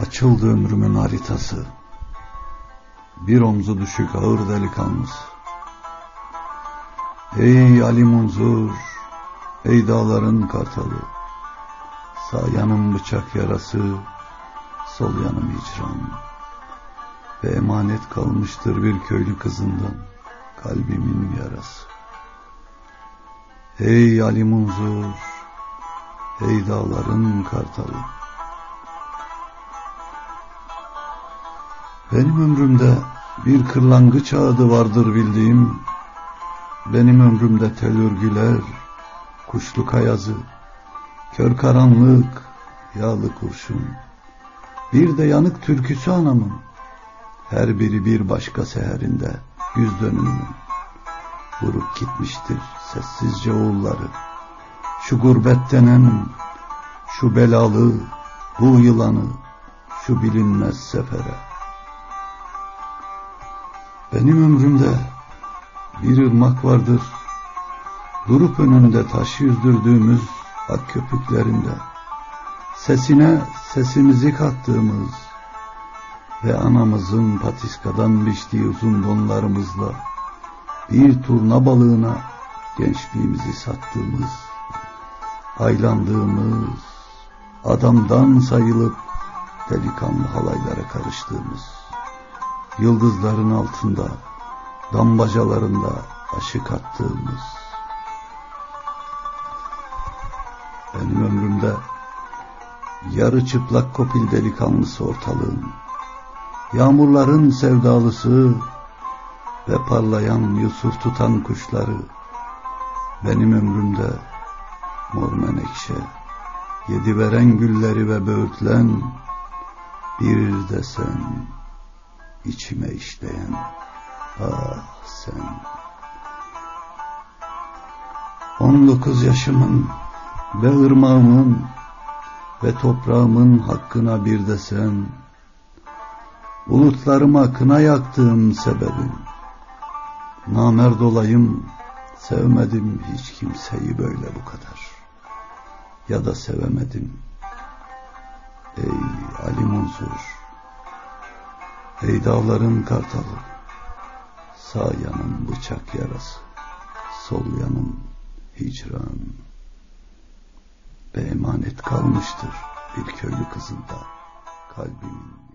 Açıldı ömrümün haritası. Bir omzu düşük ağır delikanlısı. Ey Ali Munzur, ey dağların kartalı. Sağ yanım bıçak yarası, sol yanım hicran. Ve emanet kalmıştır bir köylü kızından kalbimin yarası. Ey Ali Munzur, ey dağların kartalı. Benim ömrümde bir kırlangıç ağıdı vardır bildiğim. Benim ömrümde tel örgüler, kuşlu kayazı, kör karanlık, yağlı kurşun. Bir de yanık türküsü anamın. Her biri bir başka seherinde yüz dönümün. Vurup gitmiştir sessizce oğulları. Şu gurbet denen, şu belalı, bu yılanı, şu bilinmez sefere. Benim ömrümde bir ırmak vardır. Durup önünde taş yüzdürdüğümüz ak köpüklerinde. Sesine sesimizi kattığımız ve anamızın patiskadan biçtiği uzun donlarımızla bir turna balığına gençliğimizi sattığımız, aylandığımız, adamdan sayılıp delikanlı halaylara karıştığımız yıldızların altında, dambacalarında aşık attığımız. Benim ömrümde yarı çıplak kopil delikanlısı ortalığın, yağmurların sevdalısı ve parlayan Yusuf tutan kuşları, benim ömrümde mor menekşe, yedi veren gülleri ve böğürtlen, bir de sen içime işleyen ah sen. On dokuz yaşımın ve ırmağımın ve toprağımın hakkına bir de sen, bulutlarıma kına yaktığım sebebim, namerd olayım, sevmedim hiç kimseyi böyle bu kadar, ya da sevemedim, ey Ali Munzur, Ey dağların kartalı, sağ yanım bıçak yarası, sol yanım hicran. Ve emanet kalmıştır bir köylü kızında kalbimin